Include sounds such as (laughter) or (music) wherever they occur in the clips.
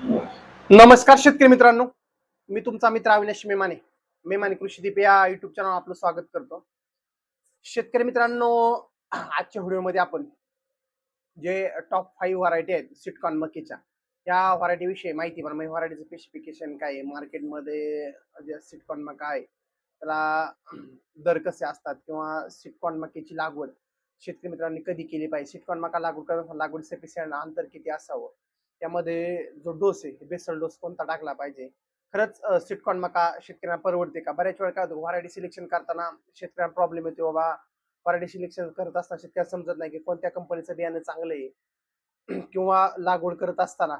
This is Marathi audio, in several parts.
नमस्कार शेतकरी मित्रांनो. मी तुमचा मित्र अविनाश मेमाने. मेमाने कृषीदीप या युट्यूब चॅनल आपलं स्वागत करतो. शेतकरी मित्रांनो आजच्या व्हिडिओमध्ये आपण जे टॉप फाईव्ह व्हरायटी आहेत सिटकॉन मकीच्या या व्हरायटी विषयी माहिती पण म्हणजे व्हरायटीचं स्पेसिफिकेशन काय आहे? मार्केटमध्ये जे सिटकॉन मका आहे त्याला दर कसे असतात किंवा सिटकॉन मकीची लागवड शेतकरी मित्रांनी कधी केली पाहिजे? सिटकॉन मका लागवड करताना लागवडीसाठी अंतर किती असावं? त्यामध्ये जो डोस आहे बेसल डोस कोणता टाकला पाहिजे? खरंच सिटकॉन मका शेतकऱ्यांना परवडते का? बऱ्याच वेळा काय होतो व्हरायटी सिलेक्शन करताना शेतकऱ्यांना प्रॉब्लेम येतो बाबा व्हरायटी सिलेक्शन करत असताना शेतकऱ्या समजत नाही की कोणत्या कंपनीचं बियाणं चांगलं आहे. (clears throat) किंवा लागवड करत असताना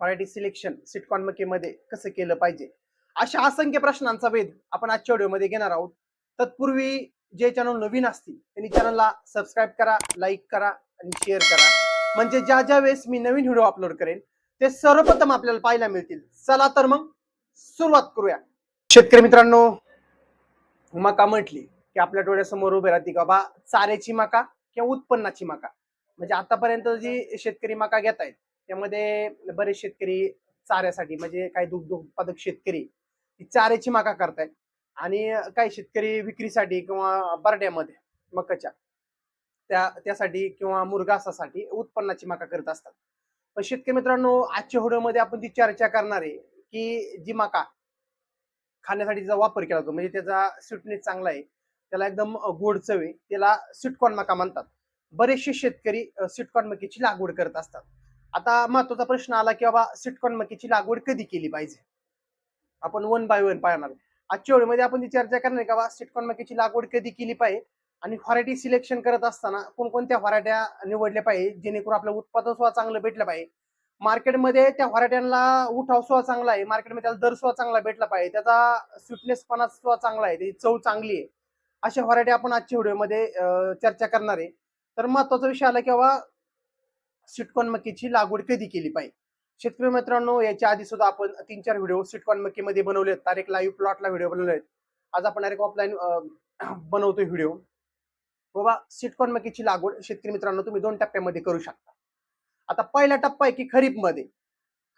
व्हरायटी सिलेक्शन सिटकॉन मकेमध्ये कसं केलं पाहिजे? अशा असंख्य प्रश्नांचा वेध आपण आजच्या व्हिडिओमध्ये घेणार आहोत. तत्पूर्वी जे चॅनल नवीन असतील त्यांनी चॅनलला सबस्क्राईब करा लाईक करा आणि शेअर करा. म्हणजे ज्या ज्या वेळेस मी नवीन व्हिडिओ अपलोड करेन ते सर्वप्रथम आपल्याला पाहायला मिळतील. चला तर मग सुरुवात करूया. शेतकरी मित्रांनो मका म्हटली की आपल्या डोळ्यासमोर उभे राहते का? बा चाऱ्याची मका किंवा उत्पन्नाची मका. म्हणजे आतापर्यंत जी शेतकरी मका घेत आहेत त्यामध्ये बरेच शेतकरी चाऱ्यासाठी म्हणजे काही दुग्ध उत्पादक शेतकरी चाऱ्याची मका करतायत. आणि काही शेतकरी विक्रीसाठी किंवा बरड्यामध्ये मकाच्या. त्या त्यासाठी किंवा मुरगासासाठी उत्पन्नाची मका करत असतात. पण शेतकरी मित्रांनो आजच्या व्हिडिओमध्ये आपण ती चर्चा करणार आहे की जी मका खाण्यासाठी त्याचा वापर केला जातो म्हणजे त्याचा स्वीटनेस चांगला आहे त्याला एकदम गोड चव आहे त्याला स्वीटकॉर्न मका म्हणतात. बरेचसे शेतकरी स्वीटकॉर्न मकीची लागवड करत असतात. आता महत्त्वाचा प्रश्न आला की बाबा स्वीटकॉर्न मकीची लागवड कधी केली पाहिजे? आपण वन बाय वन पाहणार आजच्या व्हिडिओमध्ये आपण ती चर्चा करणार आहे का बा स्वीटकॉर्न मकीची लागवड कधी केली पाहिजे? आणि व्हरायटी सिलेक्शन करत असताना कोणकोणत्या व्हरायट्या निवडल्या पाहिजे? जेणेकरून आपलं उत्पादन सुद्धा चांगलं भेटलं पाहिजे. मार्केटमध्ये त्या व्हरायट्यांना उठाव सुद्धा चांगला आहे. मार्केटमध्ये त्याला दर सुद्धा चांगला भेटला पाहिजे. त्याचा स्वीटनेसपणा सुद्धा चांगला आहे. त्याची चव चांगली आहे. अशा व्हरायटी आपण आजच्या व्हिडिओमध्ये चर्चा करणार आहे. तर महत्त्वाचा विषय आला की बाबा सिटकॉन मक्कीची लागवड कधी केली पाहिजे? शेतकरी मित्रांनो याच्या आधी सुद्धा आपण तीन चार व्हिडिओ सिटकॉन मक्कीमध्ये बनवले आहेत तारीख लाईव्ह प्लॉटला व्हिडिओ बनवले आहेत आज आपण डायरेक्ट ऑफलाईन बनवतोय व्हिडिओ बाबा सिटकॉन मकीची लागवड शेतकरी मित्रांनो तुम्ही दोन टप्प्यामध्ये करू शकता. आता पहिला टप्पा आहे की खरीपमध्ये.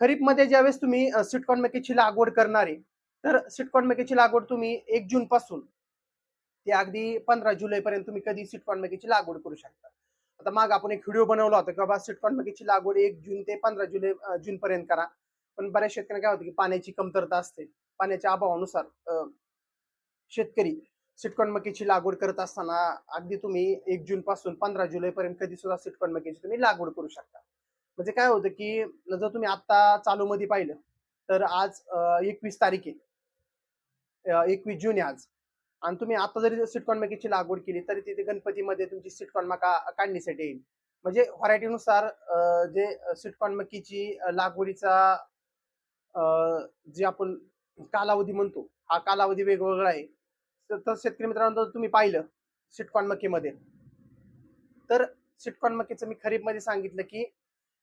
खरीपमध्ये ज्यावेळेस तुम्ही सिटकॉन मकीची लागवड करणार आहे तर सिटकॉन मकीची लागवड तुम्ही एक जून पासून ते अगदी पंधरा जुलै पर्यंत तुम्ही कधी सिटकॉन मकीची लागवड करू शकता. आता माग आपण एक व्हिडिओ बनवला होता की बाबा सिटकॉन मकीची लागवड एक जून ते पंधरा जुलै जून पर्यंत करा. पण बऱ्याच शेतकऱ्यांना काय होतं की पाण्याची कमतरता असते. पाण्याच्या अभावानुसार शेतकरी सिटकॉन मकीची लागवड करत असताना अगदी तुम्ही एक जून पासून पंधरा जुलै पर्यंत कधी सुद्धा सिटकॉन मकीची तुम्ही लागवड करू शकता. म्हणजे काय होतं की जर तुम्ही आता चालू मध्ये पाहिलं तर आज एकवीस तारीख आहे. एकवीस जून आहे आज. आणि तुम्ही आता जरी सिटकॉन मकीची लागवड केली तरी तिथे गणपतीमध्ये तुमची सिटकॉन मका काढण्यासाठी येईल. म्हणजे व्हरायटीनुसार जे सिटकॉन मकीची लागवडीचा जे आपण कालावधी म्हणतो हा कालावधी वेगवेगळा आहे. तर शेतकरी मित्रांनो तुम्ही पाहिलं सिटकॉन मकीमध्ये तर सिटकॉन मकीचं मी खरीपमध्ये सांगितलं की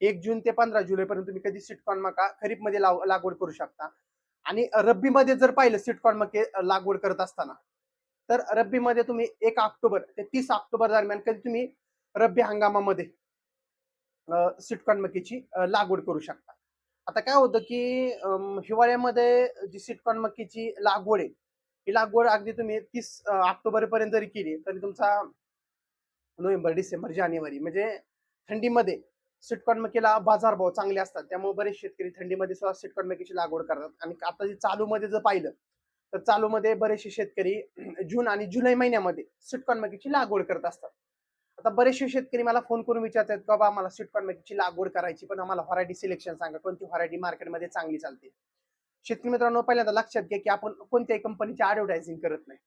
एक जून ते पंधरा जुलैपर्यंत तुम्ही कधी सिटकॉन मका खरीपमध्ये लाव लागवड करू शकता. आणि रब्बीमध्ये जर पाहिलं सिटकॉन मके लागवड करत असताना तर रब्बीमध्ये तुम्ही एक ऑक्टोबर ते तीस ऑक्टोबर दरम्यान कधी तुम्ही रब्बी हंगामामध्ये सिटकॉन मकीची लागवड करू शकता. आता काय होतं की हिवाळ्यामध्ये जी सिटकॉन मकीची लागवड आहे ही लागवड अगदी तुम्ही तीस ऑक्टोबर पर्यंत जरी केली तरी तुमचा नोव्हेंबर डिसेंबर जानेवारी म्हणजे थंडीमध्ये सिटकॉन मकीला बाजारभाव चांगले असतात. त्यामुळे बरेच शेतकरी थंडीमध्ये सुद्धा सिटकॉन मकीची लागवड करतात. आणि आता जे चालूमध्ये जर पाहिलं तर चालूमध्ये बरेचसे शेतकरी जून आणि जुलै महिन्यामध्ये सिटकॉन मकीची लागवड करत असतात. आता बरेचसे शेतकरी मला फोन करून विचारतात का बाबा आम्हाला सिटकॉन मकीची लागवड करायची पण आम्हाला व्हरायटी सिलेक्शन सांगा. कोणती व्हरायटी मार्केटमध्ये चांगली चालते? शेतकरी मित्रांनो पहिल्यांदा लक्षात घ्या की आपण कोणत्याही कंपनीची ऍडव्हर्टायझिंग करत नाही.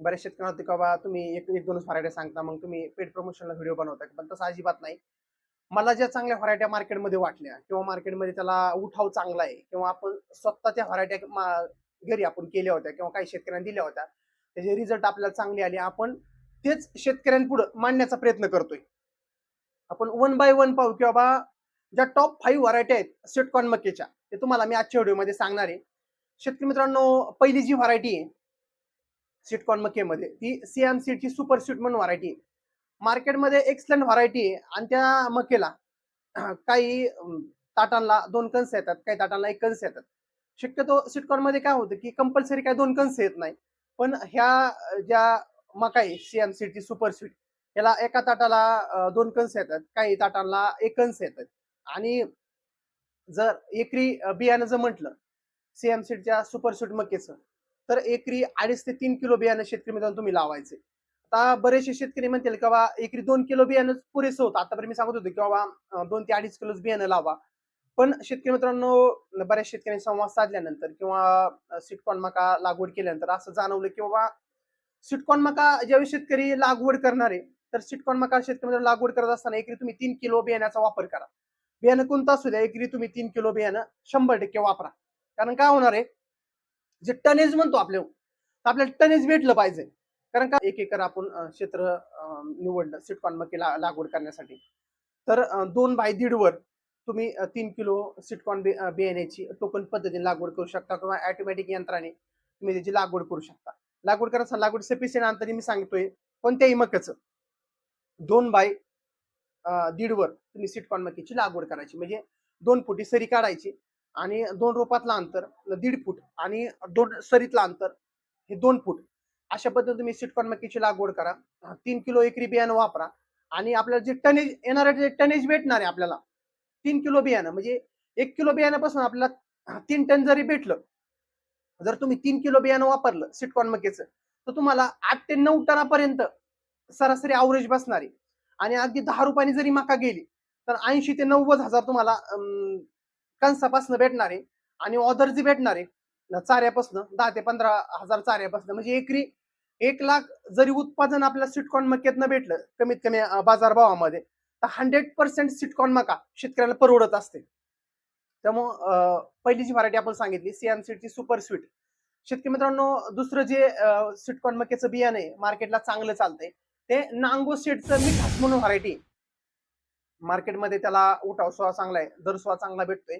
बऱ्याच शेतकऱ्यांना होते की बाबा तुम्ही एक एक दोनच व्हरायटी सांगता मग तुम्ही पेड प्रमोशनला व्हिडिओ बनवता. पण तसं अजिबात नाही. मला ज्या चांगल्या व्हरायट्या मार्केटमध्ये वाटल्या किंवा मार्केटमध्ये त्याला उठाव चांगला आहे किंवा आपण स्वतः त्या व्हरायट्या घरी आपण केल्या होत्या किंवा काही शेतकऱ्यांना दिल्या होत्या त्याचे रिझल्ट आपल्याला चांगले आले आपण तेच शेतकऱ्यांपुढे मांडण्याचा प्रयत्न करतोय. आपण वन बाय वन पाहू की बाबा ज्या टॉप फाईव्ह व्हरायटी आहेत सिटकॉन मकेच्या ते तुम्हाला मी आजच्या व्हिडिओमध्ये सांगणार आहे. शेतकरी मित्रांनो पहिली जी व्हरायटी आहे सिटकॉन मकेमध्ये ती सीएम सीटची सुपर स्वीट म्हणून व्हरायटी आहे. मार्केटमध्ये एक्सलंट व्हरायटी आहे आणि त्या मकेला (clears throat) काही ताटांना दोन कणस येतात काही ताटांना एक कणस येतात. शक्यतो सिटकॉनमध्ये काय होतं की कंपल्सरी काय दोन कणस येत नाही. पण ह्या ज्या मका आहे सीएम सीडची सुपर स्वीट याला एका ताटाला दोन कणस येतात काही ताटांना एक कणस येतात. आणि जर एकरी बियाणं जर म्हटलं सीएम सीडच्या सुपर सीड मकेचं तर एकरी अडीच ते तीन किलो बियाणं शेतकरी मित्रांनो तुम्ही लावायचे. आता बरेचसे शेतकरी म्हणतील की बाबा एकरी दोन किलो बियाणं पुरेसं होतं. आतापर्यंत मी सांगत होतो की बाबा दोन ते अडीच किलोच बियाणं लावा. पण शेतकरी मित्रांनो बऱ्याच शेतकऱ्यांनी संवाद साधल्यानंतर किंवा सिटकॉन मका लागवड केल्यानंतर असं जाणवलं की बाबा सिटकॉन मका ज्यावेळी शेतकरी लागवड करणारे तर सिटकॉन मका शेतकरी लागवड करत असताना एकरी तुम्ही तीन किलो बियाण्याचा वापर करा. बियाणं कोणतं असू द्या एकरी तुम्ही तीन किलो बियाणं शंभर टक्के वापरा. कारण काय होणार आहे? जे टनेज म्हणतो आपल्या आपल्याला टनेज भेटलं पाहिजे. कारण का? एक एकर आपण क्षेत्र निवडलं सिटकॉन मके ला- लागवड करण्यासाठी. तर दोन बाय दीडवर तुम्ही तीन किलो सिटकॉन बि- बियाण्याची टोकन पद्धतीने लागवड करू शकता किंवा ऑटोमॅटिक यंत्राने तुम्ही त्याची लागवड करू शकता. लागवड करायचं लागवड सफिशियंट अंतरी मी सांगतोय कोणत्याही मक्याचं दोन बाय दीडवर तुम्ही सिटकॉन मक्याची लागवड करायची. म्हणजे दोन फुटी सरी काढायची आणि दोन रोपातलं अंतर दीड फूट आणि दोन सरीतलं अंतर हे दोन फूट. अशा पद्धतीने तुम्ही सिटकॉन मक्याची लागवड करा. तीन किलो एकरी बियाणं वापरा आणि आपल्याला जे टनेज येणार जे टनेज भेटणार आहे आपल्याला तीन किलो बियाणं म्हणजे एक किलो बियाण्यापासून आपल्याला तीन टन जरी भेटलं जर तुम्ही तीन किलो बियाणं वापरलं सिटकॉन मकेचं तर तुम्हाला आठ ते नऊ टनापर्यंत सरासरी अवरेज बसणार आहे. आणि अगदी दहा रुपयाने जरी मका गेली तर ऐंशी ते नव्वद हजार तुम्हाला अं, भेटणार आहे आणि ऑदर जी भेटणार आहे चाऱ्यापासून दहा ते पंधरा हजार चाऱ्यापासून म्हणजे एकरी एक लाख जरी उत्पादन आपल्या सिटकॉन मक्यातनं भेटलं कमीत कमी बाजार बाजारभावामध्ये तर हंड्रेड पर्सेंट सिटकॉन मका शेतकऱ्याला परवडत असते. त्यामुळं पहिली जी व्हरायटी आपण सांगितली सीएम सीडची सुपर स्वीट शेतकरी मित्रांनो दुसरं जे सिटकॉन मक्याचं बियाणं आहे मार्केटला चांगलं चालतंय. ते नांगो सीडचं मिठास म्हणून व्हरायटी मार्केटमध्ये त्याला उठाव सुद्धा चांगला आहे दर सुद्धा चांगला भेटतोय.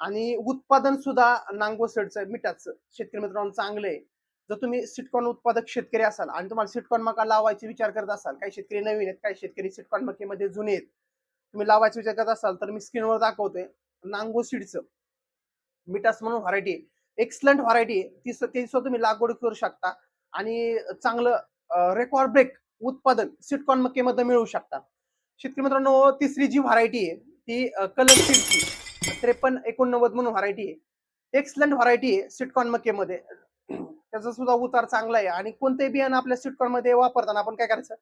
आणि उत्पादन सुद्धा नांगो सीडचं मिठाचं शेतकरी मित्रांनो चांगलं आहे. जर तुम्ही सिटकॉन उत्पादक शेतकरी असाल आणि तुम्हाला सिटकॉन मका लावायचे विचार करत असाल काही शेतकरी नवीन आहेत काही शेतकरी सिटकॉन मकेमध्ये जुने आहेत. तुम्ही लावायचे विचार करत असाल तर मी स्क्रीनवर दाखवतोय नांगो सीडचं मिठास म्हणून व्हरायटी एक्सलंट व्हरायटी आहे. ती सुद्धा तुम्ही लागवड करू शकता. आणि चांगलं रेकॉर्ड ब्रेक उत्पादन सिटकॉन मक्केमध्ये मिळवू शकता शेतकरी मित्रांनो तिसरी जी व्हरायटी आहे ती कलर सीडची त्रेपन्न एकोणनव्वद म्हणून व्हरायटी आहे. एक्सलंट व्हरायटी आहे सिटकॉन मक्केमध्ये. त्याचा सुद्धा उतार चांगला आहे. आणि कोणते बियाणं आपल्या सिटकॉनमध्ये वापरताना आपण काय करायचं?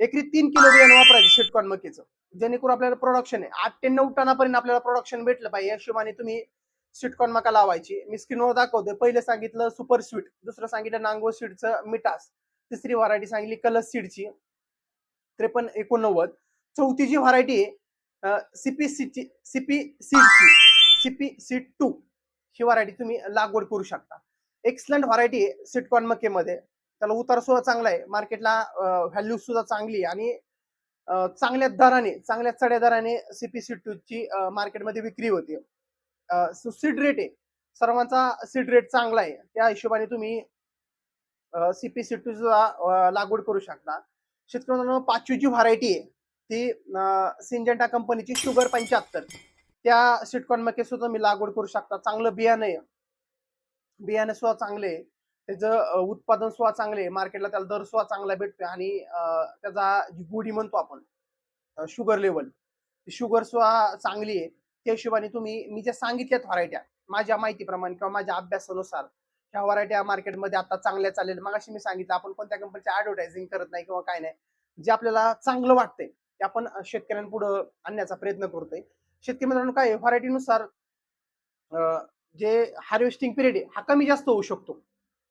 एकरी तीन किलो बियाणं वापरायचं सिटकॉन मक्केचं. जेणेकरून आपल्याला प्रोडक्शन आहे. आठ ते नऊ टनापर्यंत आपल्याला प्रोडक्शन भेटलं पाहिजे. या हिशोबाने तुम्ही सिटकॉन मका लावायची. मी स्क्रीनवर दाखवतोय. पहिलं सांगितलं सुपर स्वीट दुसरं सांगितलं नांगो स्वीटचं मिठास. तिसरी व्हरायटी सांगितली कलस सीडची त्रेपन्न एकोणनव्वद. चौथी जी व्हरायटी आहे सीपी सीची सीपी सीडची सीपी सीड टू ही व्हरायटी तुम्ही लागवड करू शकता. एक्सलंट व्हरायटी आहे सिटकॉन मकेमध्ये. त्याला उतार सुद्धा चांगला आहे. मार्केटला व्हॅल्यू सुद्धा चांगली आहे. आणि चांगल्या दराने चांगल्या चढ्या दराने सीपी सी टू ची मार्केटमध्ये विक्री होते. सीड रेट आहे. सर्वांचा सीड रेट चांगला आहे. त्या हिशोबाने तुम्ही सीपी सी टू लागवड करू शकता. शेतकऱ्यांना पाचवी जी व्हरायटी आहे ती सिंजेंटा कंपनीची शुगर पंच्याहत्तर. त्या सिटकॉन मके सुद्धा मी लागवड करू शकता. चांगलं बियाणं आहे. बियाणं सुद्धा चांगले आहे. त्याचं उत्पादन सुद्धा चांगले आहे. मार्केटला त्याला दर सुद्धा चांगला भेटतोय आणि त्याचा जी गुढी म्हणतो आपण शुगर लेवल शुगर सुद्धा चांगली आहे. त्या हिशोबाने तुम्ही मी ज्या सांगितल्यात व्हरायट्या माझ्या माहितीप्रमाणे किंवा माझ्या अभ्यासानुसार ह्या व्हरायटी मार्केटमध्ये आता चांगल्या चालेल मग मी सांगितलं आपण कोणत्या कंपनीच्या ऍडव्हर्टायझिंग करत नाही किंवा काय नाही जे आपल्याला चांगलं वाटतंय ते आपण शेतकऱ्यांपुढे आणण्याचा प्रयत्न करतोय. शेतकरी मित्रांनो काय व्हरायटीनुसार जे हार्वेस्टिंग पिरियड आहे हा कमी जास्त होऊ शकतो.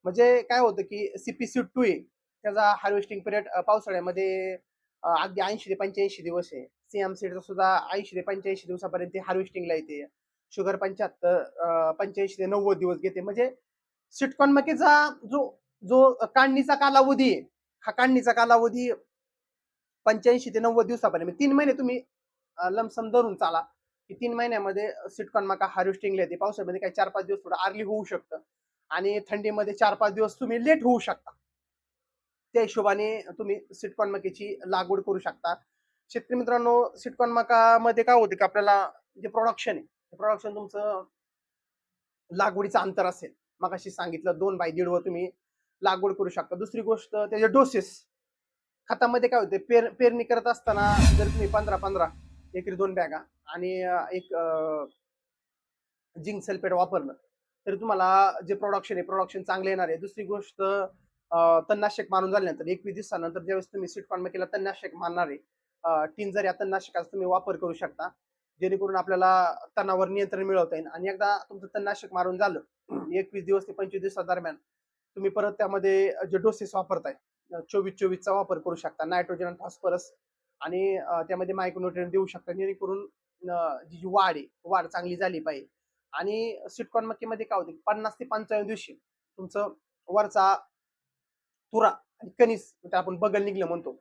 म्हणजे काय होतं की सीपीसी टू ए त्याचा हार्वेस्टिंग पिरियड पावसाळ्यामध्ये अगदी ऐंशी ते पंच्याऐंशी दिवस आहे. सीएम सीडचा सुद्धा ऐंशी ते पंच्याऐंशी दिवसापर्यंत हार्वेस्टिंगला येते. शुगर पंच्याहत्तर पंच्याऐंशी ते नव्वद दिवस घेते. म्हणजे सिटकॉन मकेचा जो जो काढणीचा कालावधी आहे हा काढणीचा कालावधी पंच्याऐंशी ते नव्वद दिवसापर्यंत म्हणजे तीन महिने तुम्ही लमसम धरून चाला की तीन महिन्यामध्ये सिटकॉन मका हार्वेस्टिंगला येते. पावसाळ्यामध्ये काही चार पाच दिवस थोडं अर्ली होऊ शकतं आणि थंडीमध्ये चार पाच दिवस तुम्ही लेट होऊ शकता. त्या हिशोबाने तुम्ही सिटकॉन मकेची लागवड करू शकता. शेतकरी मित्रांनो सिटकॉन मकामध्ये काय होते की आपल्याला जे प्रोडक्शन आहे ते प्रोडक्शन तुमचं लागवडीचं अंतर असेल. मग अशी सांगितलं दोन बाय दीड वर तुम्ही लागवड करू शकता. दुसरी गोष्ट त्याचे डोसेस खतामध्ये काय होते पेर पेरणी करत असताना जर तुम्ही पंधरा पंधरा एकरी दोन बॅगा आणि एक जिंक सल्फेट वापरलं तरी तुम्हाला जे प्रोडक्शन आहे प्रोडक्शन चांगले येणार आहे. दुसरी गोष्ट तणनाशक मारून झाल्यानंतर एकवीस दिवसानंतर ज्यावेळेस तुम्ही सीट केला तणनाशक मारणार आहे. टीन जर या तणनाशकाचा तुम्ही वापर करू शकता. जेणेकरून आपल्याला तणावर नियंत्रण मिळवता येईल. आणि एकदा तुमचं तणनाशक मारून झालं एकवीस दिवस ते पंचवीस दिवसा दरम्यान तुम्ही परत त्यामध्ये जे डोसेस वापरताय चोवीस चोवीसचा वापर करू शकता. नायट्रोजन आणि फॉस्फरस आणि त्यामध्ये मायक्रोन्युट्रियन देऊ शकता. जेणेकरून जी जी वाढ आहे वाढ चांगली झाली पाहिजे. आणि सिटकॉन मक्कीमध्ये काय होते पन्नास ते पंचावन्न दिवशी तुमचं वरचा तुरा आणि कणीस म्हणजे आपण बगल निघलं म्हणतो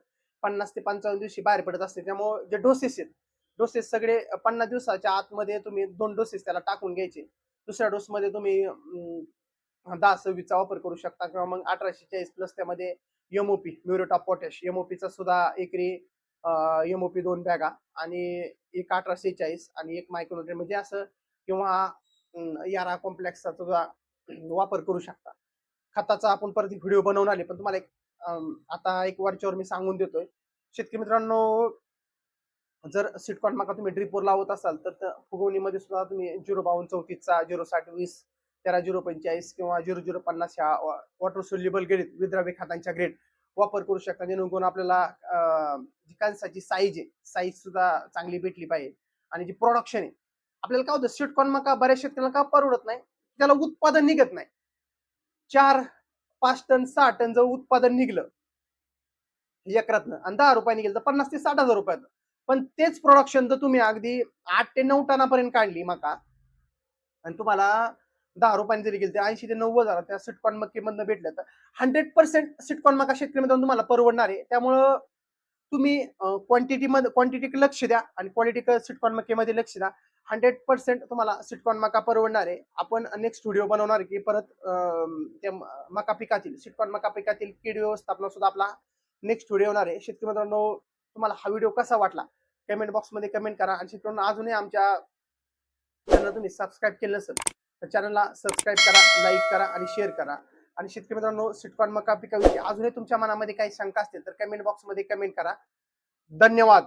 पन्नास ते पंचावन्न दिवशी बाहेर पडत असते. त्यामुळे जे डोसेस आहेत डोसेस सगळे पन्नास दिवसाच्या आतमध्ये तुम्ही दोन डोसेस त्याला टाकून घ्यायचे. दुसऱ्या डोसमध्ये तुम्ही दहा सव्वीसचा वापर करू शकता किंवा मग अठराशे चाळीस प्लस त्यामध्ये एमओपी म्युरेट ऑफ पोटॅश. एमओपीचा सुद्धा एकरी एमओपी दोन बॅगा आणि एक अठराशे चाळीस आणि एक मायक्रोन्युट्रियन म्हणजे असं किंवा यारा कॉम्प्लेक्सचा सुद्धा वापर करू शकता. खताचा आपण परत व्हिडिओ बनवून आले पण तुम्हाला एक आता एक वरच्यावर मी सांगून देतोय. शेतकरी मित्रांनो जर सिटकॉन माका तुम्ही ड्रिपवर लावत असाल तर फुगवणीमध्ये सुद्धा तुम्ही झिरो बावन्न चौतीसचा झिरो साठ वीस तेरा झिरो पंचेचाळीस किंवा झिरो झिरो पन्नास ह्या वॉटर सोल्युबल ग्रेड विद्राव्य खातांच्या ग्रेड वापर करू शकता. जेणेकरून आपल्याला जी साईज आहे साईज सुद्धा चांगली भेटली पाहिजे. आणि जी प्रोडक्शन आहे आपल्याला काय होतं सिटकॉन मका बऱ्याच शेतकऱ्याला का परवडत नाही. त्याला उत्पादन निघत नाही. चार पाच टन सहा टन जर उत्पादन निघलं एकरातनं आणि दहा रुपयाने गेलं तर पन्नास ते साठ हजार रुपयात पण तेच प्रोडक्शन जर तुम्ही अगदी आठ ते नऊ टनापर्यंत काढली मका. आणि तुम्हाला दहा रुपयांनी जरी गेली ते ऐंशी ते नव्वद हजार त्या सिटकॉन मक्कीमधनं भेटलं तर हंड्रेड पर्सेंट सिटकॉन मका शेतकरी तुम्हाला परवडणार. आहे त्यामुळं तुम्ही क्वांटिटीमध्ये क्वांटिटीकडे क्वांटिटी लक्ष द्या आणि क्वालिटीकडे सिटकॉन मक्कीमध्ये लक्ष द्या. हंड्रेड पर्सेंट तुम्हाला सिटकॉन मका परवडणार. आहे आपण नेक्स्ट व्हिडिओ बनवणार की परत त्या मका पिकातील सिटकॉन मका पिकातील कीड व्यवस्थापन सुद्धा आपला नेक्स्ट व्हिडिओ होणार आहे. शेतकरी मित्रांनो तुम्हाला हा व्हिडिओ कसा वाटला? कमेंट बॉक्समध्ये कमेंट करा. आणि शेतकऱ्यांना अजूनही आमच्या चॅनल तुम्ही सबस्क्राईब केलं नसेल तर चॅनलला सबस्क्राईब करा लाईक करा आणि शेअर करा. आणि शेतकरी मित्रांनो सिटकॉन मका पिकाविषयी अजूनही तुमच्या मनामध्ये काही शंका असतील तर कमेंट बॉक्समध्ये कमेंट करा. धन्यवाद!